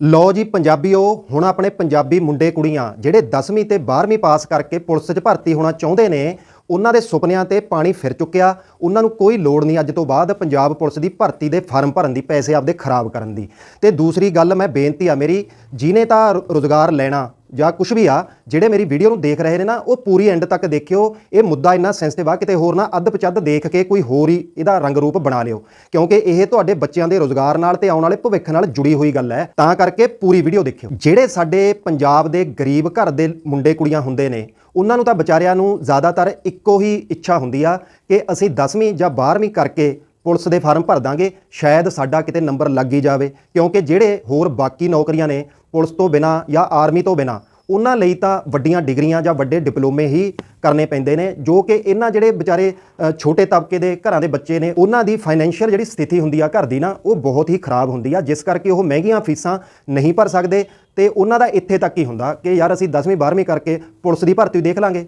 ਲੋ ਜੀ ਪੰਜਾਬੀਓ, ਹੁਣ ਆਪਣੇ ਪੰਜਾਬੀ ਮੁੰਡੇ ਕੁੜੀਆਂ, ਜਿਹੜੇ 10ਵੀਂ ਤੇ 12ਵੀਂ ਪਾਸ ਕਰਕੇ ਪੁਲਿਸ 'ਚ ਭਰਤੀ ਹੋਣਾ ਚਾਹੁੰਦੇ ਨੇ, ਉਹਨਾਂ ਦੇ ਸੁਪਨਿਆਂ ਤੇ ਪਾਣੀ ਫਿਰ ਚੁੱਕਿਆ। ਉਹਨਾਂ ਨੂੰ ਕੋਈ ਲੋੜ ਨਹੀਂ ਅੱਜ ਤੋਂ ਬਾਅਦ ਪੰਜਾਬ ਪੁਲਿਸ ਦੀ ਭਰਤੀ ਦੇ ਫਾਰਮ ਭਰਨ ਦੀ, ਪੈਸੇ ਆਪਦੇ ਖਰਾਬ ਕਰਨ ਦੀ। ਤੇ ਦੂਸਰੀ ਗੱਲ ਮੈਂ ਬੇਨਤੀ ਆ ਮੇਰੀ, ਜਿਹਨੇ ਤਾਂ ਰੋਜ਼ਗਾਰ ਲੈਣਾ ਜਾਂ ਕੁਝ ਵੀ ਆ, ਜਿਹੜੇ ਮੇਰੀ ਵੀਡੀਓ ਨੂੰ ਦੇਖ ਰਹੇ ਨੇ ਨਾ, ਉਹ ਪੂਰੀ ਐਂਡ ਤੱਕ ਦੇਖਿਓ। ਇਹ ਮੁੱਦਾ ਇੰਨਾ ਸੈਂਸਿਟਿਵ ਆ, ਕਿਤੇ ਹੋਰ ਨਾ ਅੱਧ ਪਚੱਧ ਦੇਖ ਕੇ ਕੋਈ ਹੋਰ ਹੀ ਇਹਦਾ ਰੰਗ ਰੂਪ ਬਣਾ ਲਿਓ। ਕਿਉਂਕਿ ਇਹ ਤੁਹਾਡੇ ਬੱਚਿਆਂ ਦੇ ਰੋਜ਼ਗਾਰ ਨਾਲ ਤੇ ਆਉਣ ਵਾਲੇ ਭਵਿੱਖ ਨਾਲ ਜੁੜੀ ਹੋਈ ਗੱਲ ਹੈ। ਤਾਂ ਕਰਕੇ ਪੂਰੀ ਵੀਡੀਓ ਦੇਖਿਓ। ਜਿਹੜੇ ਸਾਡੇ ਪੰਜਾਬ ਦੇ ਗਰੀਬ ਘਰ ਦੇ ਮੁੰਡੇ ਕੁੜੀਆਂ ਹੁੰਦੇ ਨੇ, ਉਹਨਾਂ ਨੂੰ ਤਾਂ ਵਿਚਾਰਿਆਂ ਨੂੰ ਜ਼ਿਆਦਾਤਰ ਇੱਕੋ ਹੀ ਇੱਛਾ ਹੁੰਦੀ ਆ ਕਿ ਅਸੀਂ 10ਵੀਂ ਜਾਂ 12ਵੀਂ ਕਰਕੇ ਪੁਲਿਸ ਦੇ ਫਾਰਮ ਭਰ ਦਾਂਗੇ। ਸ਼ਾਇਦ ਸਾਡਾ ਕਿਤੇ ਨੰਬਰ ਲੱਗ ਹੀ ਜਾਵੇ। ਕਿਉਂਕਿ ਜਿਹੜੇ ਹੋਰ ਬਾਕੀ ਨੌਕਰੀਆਂ ਨੇ ਪੁਲਿਸ ਤੋਂ ਬਿਨਾ ਜਾਂ ਆਰਮੀ ਤੋਂ ਬਿਨਾ, ਉਹਨਾਂ ਲਈ ਤਾਂ ਵੱਡੀਆਂ ਡਿਗਰੀਆਂ ਜਾਂ ਵੱਡੇ ਡਿਪਲੋਮੇ ਹੀ ਕਰਨੇ ਪੈਂਦੇ ਨੇ, ਜੋ ਕਿ ਇਹਨਾਂ ਜਿਹੜੇ ਵਿਚਾਰੇ ਛੋਟੇ ਤਬਕੇ ਦੇ ਘਰਾਂ ਦੇ ਬੱਚੇ ਨੇ, ਉਹਨਾਂ ਦੀ ਫਾਈਨੈਂਸ਼ੀਅਲ ਜਿਹੜੀ ਸਥਿਤੀ ਹੁੰਦੀ ਆ ਘਰ ਦੀ ਨਾ, ਉਹ ਬਹੁਤ ਹੀ ਖਰਾਬ ਹੁੰਦੀ ਆ, ਜਿਸ ਕਰਕੇ ਉਹ ਮਹਿੰਗੀਆਂ ਫੀਸਾਂ ਨਹੀਂ ਭਰ ਸਕਦੇ। ਤੇ ਉਹਨਾਂ ਦਾ ਇੱਥੇ ਤੱਕ ਹੀ ਹੁੰਦਾ ਕਿ ਯਾਰ ਅਸੀਂ 10ਵੀਂ 12ਵੀਂ ਕਰਕੇ ਪੁਲਿਸ ਦੀ ਭਰਤੀ ਦੇਖ ਲਾਂਗੇ।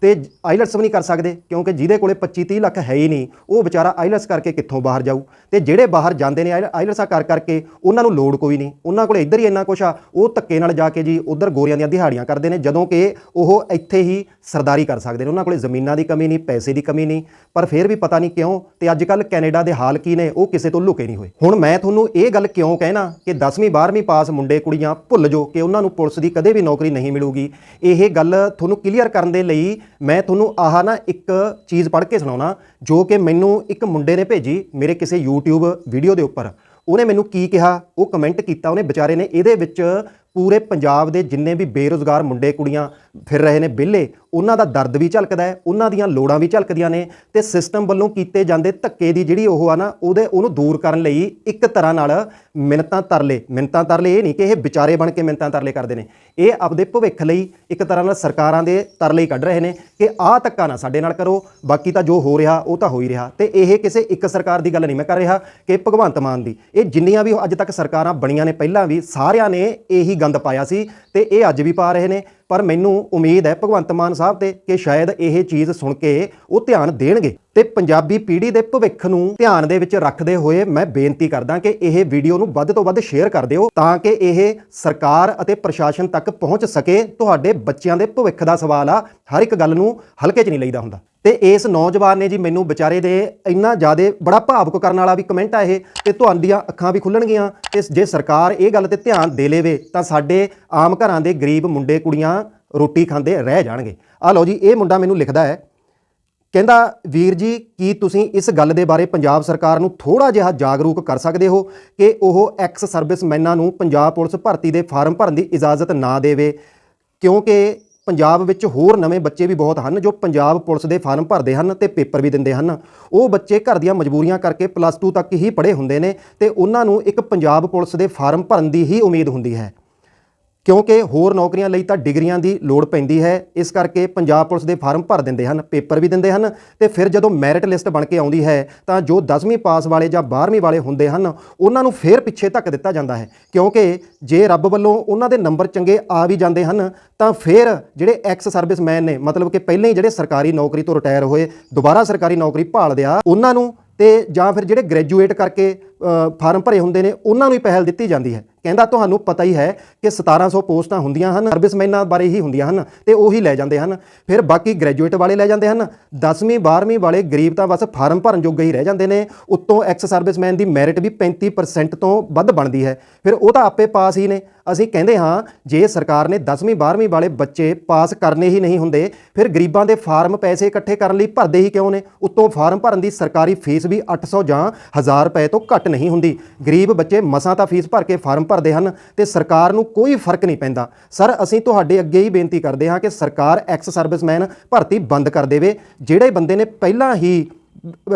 ਤੇ ਆਈਲਟਸ ਵੀ ਨਹੀਂ ਕਰ ਸਕਦੇ, ਕਿਉਂਕਿ ਜਿਹਦੇ ਕੋਲੇ 25 30 ਲੱਖ ਹੈ ਹੀ ਨਹੀਂ, ਉਹ ਵਿਚਾਰਾ ਆਈਲਟਸ ਕਰਕੇ ਕਿੱਥੋਂ ਬਾਹਰ ਜਾਊ? ਤੇ ਜਿਹੜੇ ਬਾਹਰ ਜਾਂਦੇ ਨੇ ਆਈਲਟਸਾਂ ਕਰ ਕਰਕੇ ਉਹਨਾਂ ਨੂੰ ਲੋੜ ਕੋਈ ਨਹੀਂ। ਉਹਨਾਂ ਕੋਲੇ ਇੱਧਰ ਹੀ ਇੰਨਾ ਕੁਛ ਆ, ਉਹ ਧੱਕੇ ਨਾਲ ਜਾ ਕੇ ਜੀ ਉਧਰ ਗੋਰਿਆਂ ਦੀਆਂ ਦਿਹਾੜੀਆਂ ਕਰਦੇ ਨੇ, ਜਦੋਂ ਕਿ ਉਹ ਇੱਥੇ ਹੀ ਸਰਦਾਰੀ ਕਰ ਸਕਦੇ ਨੇ। ਉਹਨਾਂ ਕੋਲੇ ਜ਼ਮੀਨਾਂ ਦੀ ਕਮੀ ਨਹੀਂ, ਪੈਸੇ ਦੀ ਕਮੀ ਨਹੀਂ, ਪਰ ਫਿਰ ਵੀ ਪਤਾ ਨਹੀਂ ਕਿਉਂ ਤੇ ਅੱਜ ਕੱਲ ਕੈਨੇਡਾ ਦੇ ਹਾਲ ਕੀ ਨੇ, ਉਹ ਕਿਸੇ ਤੋਂ ਲੁਕੇ ਨਹੀਂ ਹੋਏ। ਹੁਣ ਮੈਂ ਤੁਹਾਨੂੰ ਇਹ ਗੱਲ ਕਿਉਂ ਕਹਿਣਾ ਕਿ 10ਵੀਂ 12ਵੀਂ ਪਾਸ ਮੁੰਡੇ ਕੁੜੀਆਂ ਭੁੱਲ ਜੋ ਕਿ ਉਹਨਾਂ ਨੂੰ ਪੁਲਿਸ ਦੀ ਕਦੇ ਵੀ ਨੌਕਰੀ ਨਹੀਂ ਮਿਲੂਗੀ। ਇਹ ਗੱਲ ਤੁਹਾਨੂੰ ਕਲੀਅਰ ਕਰਨ ਦੇ ਲਈ ਮੈਂ ਤੁਹਾਨੂੰ ਆਹ ਨਾ ਇੱਕ ਚੀਜ਼ ਪੜ੍ਹ ਕੇ ਸੁਣਾਉਣਾ, ਜੋ ਕਿ ਮੈਨੂੰ ਇੱਕ ਮੁੰਡੇ ਨੇ ਭੇਜੀ ਮੇਰੇ ਕਿਸੇ YouTube ਵੀਡੀਓ ਦੇ ਉੱਪਰ। ਉਹਨੇ ਮੈਨੂੰ ਕੀ ਕਿਹਾ, ਉਹ ਕਮੈਂਟ ਕੀਤਾ, ਉਹਨੇ ਵਿਚਾਰੇ ਨੇ ਇਹਦੇ ਵਿੱਚ ਪੂਰੇ ਪੰਜਾਬ ਦੇ ਜਿੰਨੇ ਵੀ ਬੇਰੁਜ਼ਗਾਰ ਮੁੰਡੇ ਕੁੜੀਆਂ ਫਿਰ ਰਹੇ ਨੇ ਵਿਹਲੇ, ਉਹਨਾਂ ਦਾ ਦਰਦ ਵੀ ਝਲਕਦਾ ਹੈ, ਉਹਨਾਂ ਦੀਆਂ ਲੋੜਾਂ ਵੀ ਝਲਕਦੀਆਂ ਨੇ ਤੇ ਸਿਸਟਮ ਵੱਲੋਂ ਕੀਤੇ ਜਾਂਦੇ ਧੱਕੇ ਦੀ ਜਿਹੜੀ ਉਹ ਆ ਨਾ, ਉਹਦੇ, ਉਹਨੂੰ ਦੂਰ ਕਰਨ ਲਈ ਇੱਕ ਤਰ੍ਹਾਂ ਨਾਲ ਮਿੰਨਤਾਂ ਤਰਲੇ ਮਿੰਨਤਾਂ ਤਰਲੇ ਇਹ ਨਹੀਂ ਕਿ ਇਹ ਵਿਚਾਰੇ ਬਣ ਕੇ ਮਿੰਨਤਾਂ ਤਰਲੇ ਕਰਦੇ ਨੇ। ਇਹ ਆਪਦੇ ਭਵਿੱਖ ਲਈ ਇੱਕ ਤਰ੍ਹਾਂ ਨਾਲ ਸਰਕਾਰਾਂ ਦੇ ਤਰਲੇ ਕੱਢ ਰਹੇ ਨੇ ਕਿ ਆਹ ਧੱਕਾ ਨਾ ਸਾਡੇ ਨਾਲ ਕਰੋ, ਬਾਕੀ ਤਾਂ ਜੋ ਹੋ ਰਿਹਾ, ਉਹ ਤਾਂ ਹੋ ਹੀ ਰਿਹਾ। ਤੇ ਇਹ ਕਿਸੇ ਇੱਕ ਸਰਕਾਰ ਦੀ ਗੱਲ ਨਹੀਂ ਮੈਂ ਕਰ ਰਿਹਾ ਕਿ ਭਗਵੰਤ ਮਾਨ ਦੀ। ਇਹ ਜਿੰਨੀਆਂ ਵੀ ਅੱਜ ਤੱਕ ਸਰਕਾਰਾਂ ਬਣੀਆਂ ਨੇ, ਪਹਿਲਾਂ ਵੀ ਸਾਰਿਆਂ ਨੇ ਇਹੀ ਗੰਦ ਪਾਇਆ ਸੀ ਤੇ ਇਹ ਅੱਜ ਵੀ ਪਾ ਰਹੇ ਨੇ। ਪਰ ਮੈਨੂੰ ਉਮੀਦ ਹੈ ਭਗਵੰਤ ਮਾਨ ਸਾਹਿਬ ਤੇ ਕਿ ਸ਼ਾਇਦ ਇਹ ਚੀਜ਼ ਸੁਣ ਕੇ ਉਹ ਧਿਆਨ ਦੇਣਗੇ। ਤੇ ਪੰਜਾਬੀ ਪੀੜ੍ਹੀ ਦੇ ਭਵਿੱਖ ਨੂੰ ਧਿਆਨ ਦੇ ਵਿੱਚ ਰੱਖਦੇ ਹੋਏ ਮੈਂ ਬੇਨਤੀ ਕਰਦਾ ਕਿ ਇਹ ਵੀਡੀਓ ਨੂੰ ਵੱਧ ਤੋਂ ਵੱਧ ਸ਼ੇਅਰ ਕਰ ਦਿਓ ਤਾਂ ਕਿ ਇਹ ਸਰਕਾਰ ਅਤੇ ਪ੍ਰਸ਼ਾਸਨ ਤੱਕ ਪਹੁੰਚ ਸਕੇ। ਤੁਹਾਡੇ ਬੱਚਿਆਂ ਦੇ ਭਵਿੱਖ ਦਾ ਸਵਾਲ ਆ। ਹਰ ਇੱਕ ਗੱਲ ਨੂੰ ਹਲਕੇ 'ਚ ਨਹੀਂ ਲਈਦਾ ਹੁੰਦਾ। ਤੇ ਇਸ ਨੌਜਵਾਨ ਨੇ ਜੀ ਮੈਨੂੰ ਵਿਚਾਰੇ ਦੇ ਇੰਨਾ ਜ਼ਿਆਦਾ ਬੜਾ ਭਾਵੁਕ ਕਰਨ ਵਾਲਾ ਵੀ ਕਮੈਂਟ ਆ ਇਹ, ਤੇ ਤੁਹਾਡੀਆਂ ਅੱਖਾਂ ਵੀ ਖੁੱਲਣਗੀਆਂ, ਤੇ ਜੇ ਸਰਕਾਰ ਇਹ ਗੱਲ ਤੇ ਧਿਆਨ ਦੇ ਲੇਵੇ, ਤਾਂ ਸਾਡੇ ਆਮ ਘਰਾਂ ਦੇ ਗਰੀਬ ਮੁੰਡੇ ਕੁੜੀਆਂ ਰੋਟੀ ਖਾਂਦੇ ਰਹਿ ਜਾਣਗੇ। ਆ ਲਓ ਜੀ, ਇਹ ਮੁੰਡਾ ਮੈਨੂੰ ਲਿਖਦਾ ਹੈ, ਕਹਿੰਦਾ, ਵੀਰ ਜੀ, ਕੀ ਤੁਸੀਂ ਇਸ ਗੱਲ ਦੇ ਬਾਰੇ ਪੰਜਾਬ ਸਰਕਾਰ ਨੂੰ ਥੋੜਾ ਜਿਹਾ ਜਾਗਰੂਕ ਕਰ ਸਕਦੇ ਹੋ ਕਿ ਉਹ ਐਕਸ ਸਰਵਿਸਮੈਨਾਂ ਨੂੰ ਪੰਜਾਬ ਪੁਲਿਸ ਭਰਤੀ ਦੇ ਫਾਰਮ ਭਰਨ ਦੀ ਇਜਾਜ਼ਤ ਨਾ ਦੇਵੇ? ਕਿਉਂਕਿ ਪੰਜਾਬ ਵਿੱਚ ਹੋਰ ਨਵੇਂ ਬੱਚੇ ਵੀ ਬਹੁਤ ਹਨ ਜੋ ਪੰਜਾਬ ਪੁਲਿਸ ਦੇ ਫਾਰਮ ਭਰਦੇ ਹਨ ਤੇ ਪੇਪਰ ਵੀ ਦਿੰਦੇ ਹਨ। ਉਹ ਬੱਚੇ ਘਰ ਦੀਆਂ ਮਜਬੂਰੀਆਂ ਕਰਕੇ ਪਲੱਸ 2 ਤੱਕ ਹੀ ਪੜ੍ਹੇ ਹੁੰਦੇ ਨੇ ਤੇ ਉਹਨਾਂ ਨੂੰ ਇੱਕ ਪੰਜਾਬ ਪੁਲਿਸ ਦੇ ਫਾਰਮ ਭਰਨ ਦੀ ਹੀ ਉਮੀਦ ਹੁੰਦੀ ਹੈ। ਕਿਉਂਕਿ ਹੋਰ ਨੌਕਰੀਆਂ ਲਈ ਤਾਂ ਡਿਗਰੀਆਂ ਦੀ ਲੋੜ ਪੈਂਦੀ ਹੈ, ਇਸ ਕਰਕੇ ਪੰਜਾਬ ਪੁਲਿਸ ਦੇ ਫਾਰਮ ਭਰ ਦਿੰਦੇ ਹਨ, ਪੇਪਰ ਵੀ ਦਿੰਦੇ ਹਨ ਤੇ ਫਿਰ ਜਦੋਂ ਮੈਰਿਟ ਲਿਸਟ ਬਣ ਕੇ ਆਉਂਦੀ ਹੈ, ਤਾਂ ਜੋ 10ਵੀਂ ਪਾਸ ਵਾਲੇ ਜਾਂ 12ਵੀਂ ਵਾਲੇ ਹੁੰਦੇ ਹਨ, ਉਹਨਾਂ ਨੂੰ ਫਿਰ ਪਿੱਛੇ ਧੱਕ ਦਿੱਤਾ ਜਾਂਦਾ ਹੈ। ਕਿਉਂਕਿ ਜੇ ਰੱਬ ਵੱਲੋਂ ਉਹਨਾਂ ਦੇ ਨੰਬਰ ਚੰਗੇ ਆ ਵੀ ਜਾਂਦੇ ਹਨ, ਤਾਂ ਫਿਰ ਜਿਹੜੇ ਐਕਸ ਸਰਵਿਸਮੈਨ ਨੇ, ਮਤਲਬ ਕਿ ਪਹਿਲਾਂ ਹੀ ਜਿਹੜੇ ਸਰਕਾਰੀ ਨੌਕਰੀ ਤੋਂ ਰਿਟਾਇਰ ਹੋਏ, ਦੁਬਾਰਾ ਸਰਕਾਰੀ ਨੌਕਰੀ ਭਾਲਦੇ ਆ, ਉਹਨਾਂ ਨੂੰ ਤੇ ਜਾਂ ਫਿਰ ਜਿਹੜੇ ਗ੍ਰੈਜੂਏਟ ਕਰਕੇ ਫਾਰਮ ਭਰੇ ਹੁੰਦੇ ਨੇ, ਉਹਨਾਂ ਨੂੰ ਹੀ ਪਹਿਲ ਦਿੱਤੀ ਜਾਂਦੀ ਹੈ। ਕਹਿੰਦਾ, ਤੁਹਾਨੂੰ ਪਤਾ ਹੀ ਹੈ ਕਿ 1700 ਪੋਸਟਾਂ ਹੁੰਦੀਆਂ ਹਨ, ਸਰਵਿਸਮੈਨਾਂ ਬਾਰੇ ਹੀ ਹੁੰਦੀਆਂ ਹਨ, ਤੇ ਉਹੀ ਲੈ ਜਾਂਦੇ ਹਨ। ਫਿਰ ਬਾਕੀ ਗ੍ਰੈਜੂਏਟ ਵਾਲੇ ਲੈ ਜਾਂਦੇ ਹਨ 10ਵੀਂ 12ਵੀਂ ਵਾਲੇ ਗਰੀਬ ਤਾਂ ਬਸ ਫਾਰਮ ਭਰਨ ਜੋਗੇ ਹੀ ਰਹਿ ਜਾਂਦੇ ਨੇ, ਉੱਤੋਂ ਐਕਸ ਸਰਵਿਸਮੈਨ ਦੀ ਮੈਰਿਟ ਵੀ 35% ਤੋਂ ਵੱਧ ਬਣਦੀ ਹੈ। ਫਿਰ ਉਹ ਤਾਂ ਆਪੇ ਪਾਸ ਹੀ ਨੇ। ਅਸੀਂ ਕਹਿੰਦੇ ਹਾਂ, ਜੇ ਸਰਕਾਰ ਨੇ 10ਵੀਂ 12ਵੀਂ ਵਾਲੇ ਬੱਚੇ ਪਾਸ ਕਰਨੇ ਹੀ ਨਹੀਂ ਹੁੰਦੇ, ਫਿਰ ਗਰੀਬਾਂ ਦੇ ਫਾਰਮ ਪੈਸੇ ਇਕੱਠੇ ਕਰਨ ਲਈ ਭਰਦੇ ਹੀ ਕਿਉਂ ਨੇ? ਉੱਤੋਂ ਫਾਰਮ ਭਰਨ ਦੀ ਸਰਕਾਰੀ ਫੀਸ ਵੀ 800 ਜਾਂ 1000 ਰੁਪਏ ਤੋਂ ਘੱਟ ਨਹੀਂ ਹੁੰਦੀ। ਗਰੀਬ ਬੱਚੇ ਮਸਾਂ ਤਾਂ ਫੀਸ ਭਰ ਕੇ ਫਾਰਮ ਭਰਦੇ ਹਨ ਤੇ ਸਰਕਾਰ ਨੂੰ ਕੋਈ ਫ਼ਰਕ ਨਹੀਂ ਪੈਂਦਾ। ਸਰ, ਅਸੀਂ ਤੁਹਾਡੇ ਅੱਗੇ ਹੀ ਬੇਨਤੀ ਕਰਦੇ ਹਾਂ ਕਿ ਸਰਕਾਰ ਐਕਸ ਸਰਵਿਸਮੈਨ ਭਰਤੀ ਬੰਦ ਕਰ ਦੇਵੇ। ਜਿਹੜੇ ਬੰਦੇ ਨੇ ਪਹਿਲਾਂ ਹੀ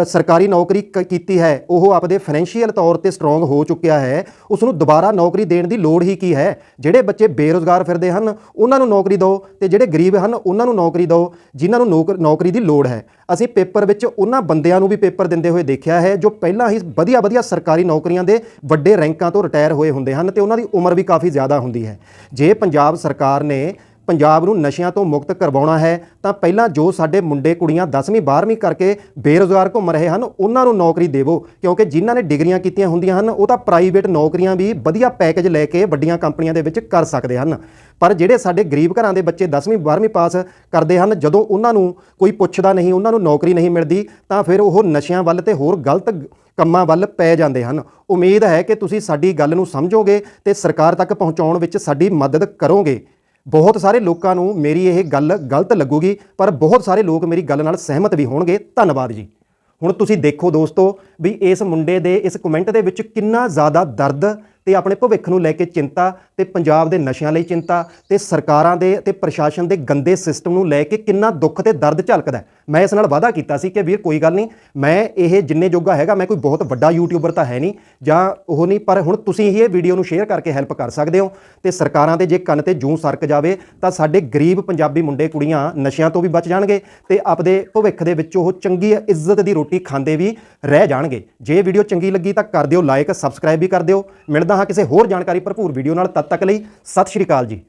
ਸਰਕਾਰੀ ਨੌਕਰੀ ਕ- ਕੀਤੀ ਹੈ, ਉਹ ਆਪਦੇ ਫਾਈਨੈਂਸ਼ੀਅਲ ਤੌਰ ਤੇ ਸਟਰੋਂਗ ਹੋ ਚੁੱਕਿਆ ਹੈ ਉਸ ਨੂੰ ਦੁਬਾਰਾ ਨੌਕਰੀ ਦੇਣ ਦੀ ਲੋੜ ਹੀ ਕੀ ਹੈ? ਜਿਹੜੇ ਬੱਚੇ ਬੇਰੋਜ਼ਗਾਰ ਫਿਰਦੇ ਹਨ, ਉਹਨਾਂ ਨੂੰ ਨੌਕਰੀ ਦਿਓ ਤੇ ਜਿਹੜੇ ਗਰੀਬ ਹਨ, ਉਹਨਾਂ ਨੂੰ ਨੌਕਰੀ ਦਿਓ, ਜਿਨ੍ਹਾਂ ਨੂੰ ਨੌਕ- ਨੌਕਰੀ ਦੀ ਲੋੜ ਹੈ। ਅਸੀਂ ਪੇਪਰ ਵਿੱਚ ਉਹਨਾਂ ਬੰਦਿਆਂ ਨੂੰ ਵੀ ਪੇਪਰ ਦਿੰਦੇ ਹੋਏ ਦੇਖਿਆ ਹੈ, ਜੋ ਪਹਿਲਾਂ ਹੀ ਵਧੀਆ ਵਧੀਆ ਸਰਕਾਰੀ ਨੌਕਰੀਆਂ ਦੇ ਵੱਡੇ ਰੈਂਕਾਂ ਤੋਂ ਰਿਟਾਇਰ ਹੋਏ ਹੁੰਦੇ ਹਨ ਤੇ ਉਹਨਾਂ ਦੀ ਉਮਰ ਵੀ ਕਾਫੀ ਜ਼ਿਆਦਾ ਹੁੰਦੀ ਹੈ। ਜੇ ਪੰਜਾਬ ਸਰਕਾਰ ਨੇ ਪੰਜਾਬ ਨੂੰ ਨਸ਼ਿਆਂ ਤੋਂ ਮੁਕਤ ਕਰਵਾਉਣਾ ਹੈ, ਤਾਂ ਪਹਿਲਾਂ ਜੋ ਸਾਡੇ ਮੁੰਡੇ ਕੁੜੀਆਂ 10ਵੀਂ 12ਵੀਂ ਕਰਕੇ ਬੇਰੁਜ਼ਗਾਰ ਘੁੰਮ ਰਹੇ ਹਨ, ਉਹਨਾਂ ਨੂੰ ਨੌਕਰੀ ਦੇਵੋ, ਕਿਉਂਕਿ ਜਿਨ੍ਹਾਂ ਨੇ ਡਿਗਰੀਆਂ ਕੀਤੀਆਂ ਹੁੰਦੀਆਂ ਹਨ, ਉਹ ਤਾਂ ਪ੍ਰਾਈਵੇਟ ਨੌਕਰੀਆਂ ਵੀ ਵਧੀਆ ਪੈਕੇਜ ਲੈ ਕੇ ਵੱਡੀਆਂ ਕੰਪਨੀਆਂ ਦੇ ਵਿੱਚ ਕਰ ਸਕਦੇ ਹਨ। ਪਰ ਜਿਹੜੇ ਸਾਡੇ ਗਰੀਬ ਘਰਾਂ ਦੇ ਬੱਚੇ 10ਵੀਂ 12ਵੀਂ ਪਾਸ ਕਰਦੇ ਹਨ, ਜਦੋਂ ਉਹਨਾਂ ਨੂੰ ਕੋਈ ਪੁੱਛਦਾ ਨਹੀਂ, ਉਹਨਾਂ ਨੂੰ ਨੌਕਰੀ ਨਹੀਂ ਮਿਲਦੀ, ਤਾਂ ਫਿਰ ਉਹ ਨਸ਼ਿਆਂ ਵੱਲ ਤੇ ਹੋਰ ਗਲਤ ਕੰਮਾਂ ਵੱਲ ਪੈ ਜਾਂਦੇ ਹਨ। ਉਮੀਦ ਹੈ ਕਿ ਤੁਸੀਂ ਸਾਡੀ ਗੱਲ ਨੂੰ ਸਮਝੋਗੇ ਤੇ ਸਰਕਾਰ ਤੱਕ ਪਹੁੰਚਾਉਣ ਵਿੱਚ ਸਾਡੀ ਮਦਦ ਕਰੋਗੇ। ਬਹੁਤ ਸਾਰੇ ਲੋਕਾਂ ਨੂੰ ਮੇਰੀ ਇਹ ਗੱਲ ਗਲਤ ਲੱਗੂਗੀ, ਪਰ ਬਹੁਤ ਸਾਰੇ ਲੋਕ ਮੇਰੀ ਗੱਲ ਨਾਲ ਸਹਿਮਤ ਵੀ ਹੋਣਗੇ। ਧੰਨਵਾਦ ਜੀ। ਹੁਣ ਤੁਸੀਂ ਦੇਖੋ ਦੋਸਤੋ ਵੀ ਇਸ ਮੁੰਡੇ ਦੇ, ਇਸ ਕਮੈਂਟ ਦੇ ਵਿੱਚ ਕਿੰਨਾ ਜ਼ਿਆਦਾ ਦਰਦ ਤੇ ਆਪਣੇ ਭਵਿੱਖ ਨੂੰ ਲੈ ਕੇ ਚਿੰਤਾ ਤੇ ਪੰਜਾਬ ਦੇ ਨਸ਼ਿਆਂ ਲਈ ਚਿੰਤਾ ਤੇ ਸਰਕਾਰਾਂ ਦੇ ਤੇ ਪ੍ਰਸ਼ਾਸਨ ਦੇ ਗੰਦੇ ਸਿਸਟਮ ਨੂੰ ਲੈ ਕੇ ਕਿੰਨਾ ਦੁੱਖ ਤੇ ਦਰਦ ਝਲਕਦਾ ਮੈਂ ਇਸ ਨਾਲ ਵਾਅਦਾ ਕੀਤਾ ਸੀ ਕਿ ਵੀਰ, ਕੋਈ ਗੱਲ ਨਹੀਂ, ਮੈਂ ਇਹ ਜਿੰਨੇ ਜੋਗਾ ਹੈਗਾ, ਮੈਂ ਕੋਈ ਬਹੁਤ ਵੱਡਾ ਯੂਟਿਊਬਰ ਤਾਂ ਹੈ ਨਹੀਂ, ਜਾਂ ਉਹ ਨਹੀਂ, ਪਰ ਹੁਣ ਤੁਸੀਂ ਹੀ ਇਹ ਵੀਡੀਓ ਨੂੰ ਸ਼ੇਅਰ ਕਰਕੇ ਹੈਲਪ ਕਰ ਸਕਦੇ ਹੋ ਤੇ ਸਰਕਾਰਾਂ ਦੇ ਜੇ ਕੰਨ ਤੇ ਜੂੰ ਸਰਕ ਜਾਵੇ, ਤਾਂ ਸਾਡੇ ਗਰੀਬ ਪੰਜਾਬੀ ਮੁੰਡੇ ਕੁੜੀਆਂ ਨਸ਼ਿਆਂ ਤੋਂ ਵੀ ਬਚ ਜਾਣਗੇ ਤੇ ਆਪਦੇ ਭਵਿੱਖ ਦੇ ਵਿੱਚ ਉਹ ਚੰਗੀ ਇੱਜ਼ਤ ਦੀ ਰੋਟੀ ਖਾਂਦੇ ਵੀ ਰਹਿ ਜਾਣਗੇ। ਜੇ ਵੀਡੀਓ ਚੰਗੀ ਲੱਗੀ ਤਾਂ ਕਰ ਦਿਓ ਲਾਈਕ ਸਬਸਕ੍ਰਾਈਬ ਵੀ ਕਰ ਦਿਓ। ਮਿਲਦਾ ਮਿਲਦਾ ਹਾਂ ਕਿਸੇ ਹੋਰ ਜਾਣਕਾਰੀ ਭਰਪੂਰ ਵੀਡੀਓ ਨਾਲ ਤਦ ਤੱਕ ਲਈ ਸਤਿ ਸ਼੍ਰੀ ਅਕਾਲ ਜੀ।